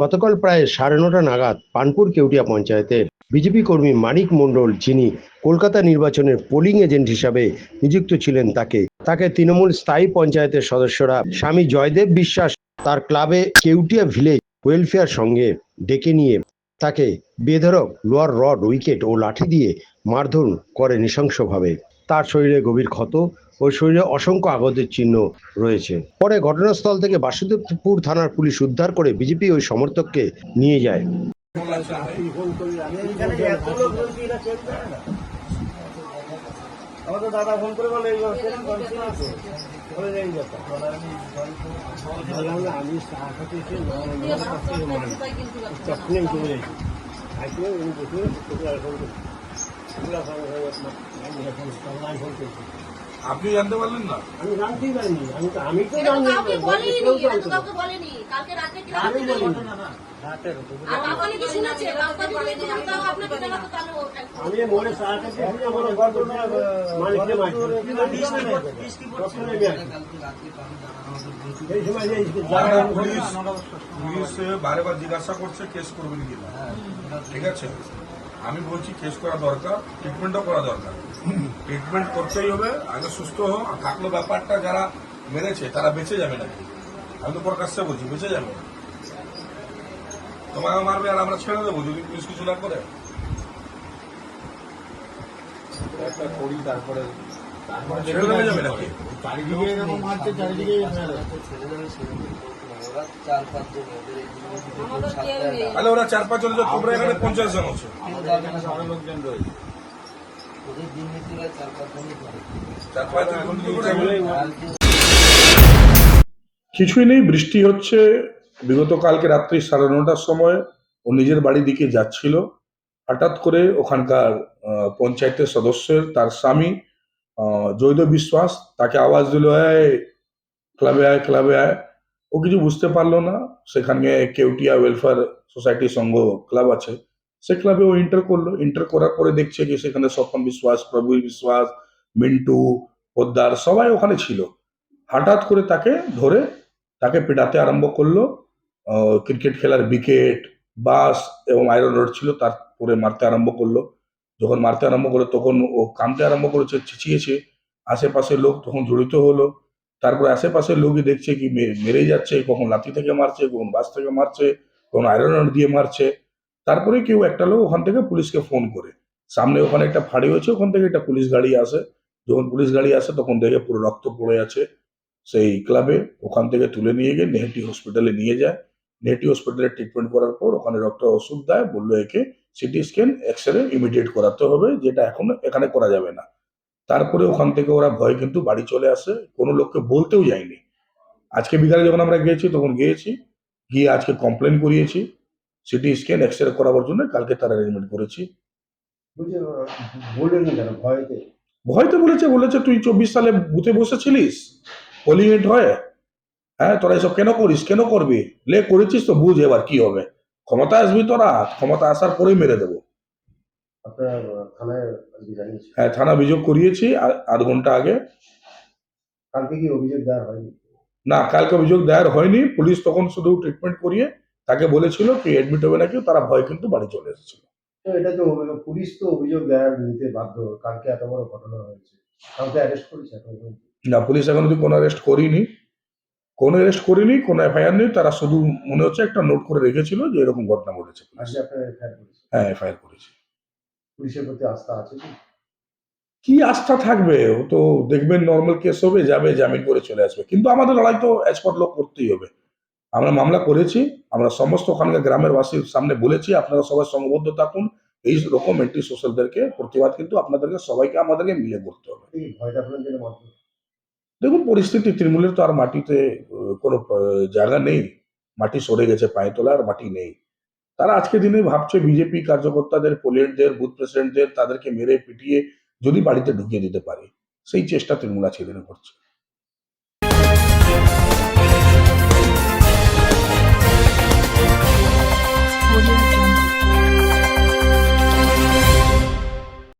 গতকাল প্রায় সাড়ে নটা নাগাদ পানপুর কেউটিয়া পঞ্চায়েতের বিজেপি কর্মী মানিক মণ্ডল, যিনি কলকাতা নির্বাচনের পোলিং এজেন্ট হিসাবে নিযুক্ত ছিলেন, তাকে তাকে তৃণমূল স্থায়ী পঞ্চায়েতের সদস্যরা স্বামী জয়দেব বিশ্বাস তার ক্লাবে কেউটিয়া ভিলেজ ওয়েলফেয়ার সঙ্গে ডেকে নিয়ে তাকে বেধরক লোয়ার রড, উইকেট ও লাঠি দিয়ে মারধর করে নৃশংসভাবে। তার শরীরে গভীর ক্ষত ও শরীরে অসংখ্য আঘাতের চিহ্ন রয়েছে। পরে ঘটনাস্থল থেকে বাসুদেবপুর থানার পুলিশ উদ্ধার করে বিজেপি ওই সমর্থককে নিয়ে যায়। আমাদের দাদা ফোন করে বলে এই আমি আপনি জানতে পারলেন না? আমি জানতেই পারিনি আমি তো আমি তো জানি না। কালকে রাতে কি আমি রাতে বলিনি। আর বাবা নাকি শুনেছে? বাবা যদি একটু জানতাম আপনাকে জানাতো তাহলে ও একটু- আমি মোড়ে চা খেতে এসে আমার গল্পটা মালিককে মারছি। তখন আমি আসি। এই সময় যে আমরা জায়গা পুলিশ পুলিশ বারে বার জিজ্ঞাসা করছে কেস করবেন কিনা। ঠিক আছে? আমি বলছি কেস করা দরকার ট্রিটমেন্টও করা দরকার। ট্রিটমেন্ট করতেই হবে, আগে সুস্থ হোক আর থাকল ব্যাপারটা যারা মেরেছে, তারা বেঁচে যাবে নাকি? আমি তো প্রকাশ্যে বলছি, বেঁচে যাবে। তোমাকে মারবে আর আমরা ছেড়ে দেবো, যদি পুলিশ কিছু না করে। একটা করি যাবে ওরা চার পাঁচ জন তোমরা এখানে পঞ্চাশ জন আছো? কিছুই নেই, বৃষ্টি হচ্ছে। বিগত কালকে রাত্রি সাড়ে নটার সময় ও নিজের বাড়ির দিকে যাচ্ছিল। হঠাৎ করে ওখানকার পঞ্চায়েতের সদস্যের, তার স্বামী জৈদ বিশ্বাস তাকে আওয়াজ দিল "এই, ক্লাবে আয় ক্লাবে আয়। ও কিছু বুঝতে পারল না। সেখানে কেউটিয়া ওয়েলফেয়ার সোসাইটি সংঘ ক্লাব আছে। সে ক্লাবে ও ইন্টার করল। ইন্টার করার পরে দেখছে যে সেখানে স্বপন বিশ্বাস প্রভু বিশ্বাস মিন্টু পোদ্দার সবাই ওখানে ছিল। হঠাৎ করে তাকে ধরে তাকে পেটাতে আরম্ভ করল। ক্রিকেট খেলার উইকেট বাস এবং আয়রন রড ছিল তারপরে মারতে আরম্ভ করল। যখন মারতে আরম্ভ করল, তখন ও কাঁদতে আরম্ভ করেছে, চিচিয়েছে। আশেপাশের লোক তখন জড়িত হলো। তারপরে আশেপাশের লোকই দেখছে কি মেরে যাচ্ছে, কখন লাথি থেকে মারছে, কখন বাস থেকে মারছে, কখন আয়রন দিয়ে মারছে। তারপরে কেউ একটা লোক ওখান থেকে পুলিশকে ফোন করে। সামনে ওখানে একটা ফাঁড়ি হয়েছে, ওখান থেকে একটা পুলিশ গাড়ি আসে। যখন পুলিশ গাড়ি আসে, তখন দেখে পুরো রক্ত পড়ে আছে। সেই ক্লাবে ওখান থেকে তুলে নিয়ে গিয়ে নেহেটি হসপিটালে নিয়ে যায়। নেহেটি হসপিটালে ট্রিটমেন্ট করার পর ওখানে ডক্টর ওষুধ দেয়, বলল একে CT scan X ray immediate করাতে হবে যেটা এখন এখানে করা যাবে না। তারপরে ওখান থেকে ওরা ভয় কিন্তু বাড়ি চলে আসে কোনো লোককে বলতেও যায়নি। আজকে বিকালে যখন আমরা গিয়েছি তখন গিয়েছি গিয়ে আজকে কমপ্লেন করিয়েছি সিটি স্ক্যান এক্স রে করাবার জন্য কালকে তার অ্যারেঞ্জমেন্ট করেছি। ভয়তে? ভয় তো বলেছে বলেছে তুই চব্বিশ সালে বুথে বসেছিলিস? পোলিং হয়? হ্যাঁ তোরা এসব কেন করিস? কেন করবি? লে করেছিস তো বুঝ এবার কি হবে? ক্ষমতা আসবি তোরা ক্ষমতা আসার পরেই মেরে দেবো। হ্যাঁ থানা অভিযোগ করিয়েছি আধ ঘণ্টা আগে। কালকে কি অভিযোগ দেওয়া হয়নি? না কালকে অভিযোগ দায়ের হয়নি। পুলিশ তখন শুধু ট্রিটমেন্ট করিয়ে তাকে বলেছিল কি এডমিট হবে নাকি তারা ভয় কিন্তু বাড়ি চলে এসেছিল। এটা তো পুলিশ তো অভিযোগ দেওয়ার নিতে বাধ্য। কালকে এত বড় ঘটনা হয়েছে। কাউকে অ্যারেস্ট করেছে? না পুলিশ এখন অব্দি কোনো অ্যারেস্ট করিনি। কোনো অ্যারেস্ট করিনি কোনো এফআইআর নেই তারা শুধু মনে হচ্ছে একটা নোট করে রেখেছিল যে এরকম ঘটনা ঘটেছে। হ্যাঁ এফআইআর করেছে। পুলিশের প্রতি আস্থা আছে কি? কি আস্থা থাকবে? ও তো দেখবেন নর্মাল কেস হবে যাবে জামিন করে চলে আসবে। কিন্তু আমাদের লড়াই তো এক্সপার্ট লোক করতেই হবে। আমরা মামলা করেছি আমরা সমস্ত ওখানকার গ্রামের বাসীর সামনে বলেছি আপনারা সবাই সংবদ্ধ থাকুন। এই রকম এন্টি সোশ্যালদেরকে প্রতিবাদ কিন্তু আপনাদেরকে সবাইকে আমাদেরকে মিলে করতে হবে এই ভয়টা আপনার জন্য মাত্র দেখুন, পরিস্থিতি তৃণমূলের তো আর মাটিতে কোনো জায়গা নেই। মাটি সরে গেছে পায়ে তোলা আর মাটি নেই। তারা আজকে দিনে ভাবছে বিজেপি কার্যকর্তাদের পোলিয়েন্টদের বুথ প্রেসিডেন্টদের, তাদেরকে মেরে পিটিয়ে যদি বাড়িতে ঢুকিয়ে দিতে পারে, সেই চেষ্টা তৃণমূল আজকে দিনে করছে।